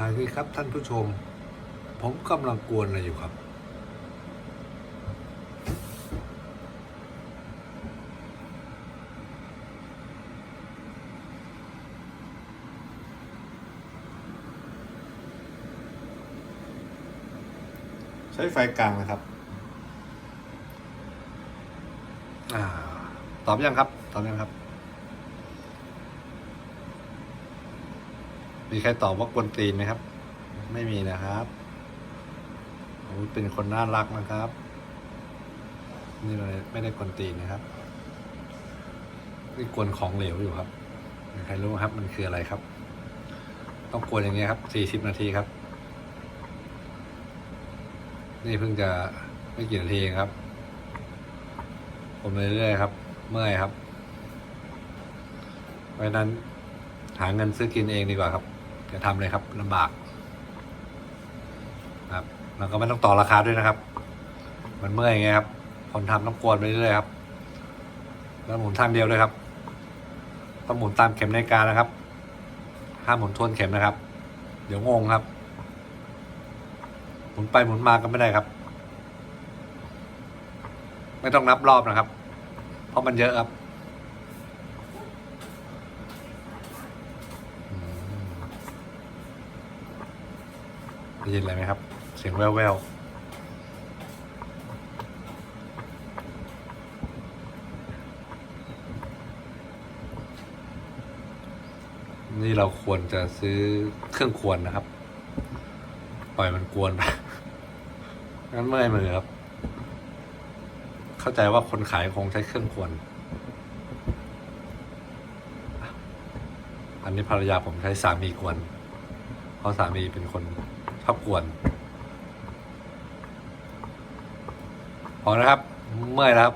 ทายนี่ครับท่านผู้ชม ผมกำลังกวนอะไรอยู่ครับ ใช้ไฟกลางนะครับอ่าตอบยังครับ ตอบยังครับ มีใครตอบว่ากวนตีนไหมครับ ไม่มีนะครับโอ้เป็นคนน่ารักนะครับ นี่เลยไม่ได้กวนตีนนะครับ นี่กวนของเหลวอยู่ครับใครรู้ครับ มันคืออะไรครับ ต้องกวนอย่างเงี้ครับสี่สิบนาทีครับ นี่เพิ่งจะไม่กี่นาทีเองครับ ผมเรื่อยๆครับ เมื่อยครับ เพราะนั้นหาเงินซื้อกินเองดีกว่าครับ จะทำเลยครับลำบากครับแล้วก็ไม่ต้องต่อราคาด้วยนะครับ มันเมื่อยไงครับ คนทำต้องกวนไปเรื่อยๆครับ แล้วหมุนทางเดียวด้วยครับต้องหมุนตามเข็มนาฬิกานะครับห้ามหมุนทวนเข็มนะครับ เดี๋ยวงงครับ หมุนไปหมุนมาก็ไม่ได้ครับ ไม่ต้องนับรอบนะครับ เพราะมันเยอะครับ ได้ยินอะไรไหมครับ เสียงแว่วๆนี่เราควรจะซื้อเครื่องควรนะครับ ปล่อยมันกวนไปงั้นเมื่อยมือครับ เข้าใจว่าคนขายคงใช้เครื่องควร อันนี้ภรรยาผมใช้สามีกวนเพราะสามีเป็นคน ชอบกวนพอนะครับ เมื่อยนะครับ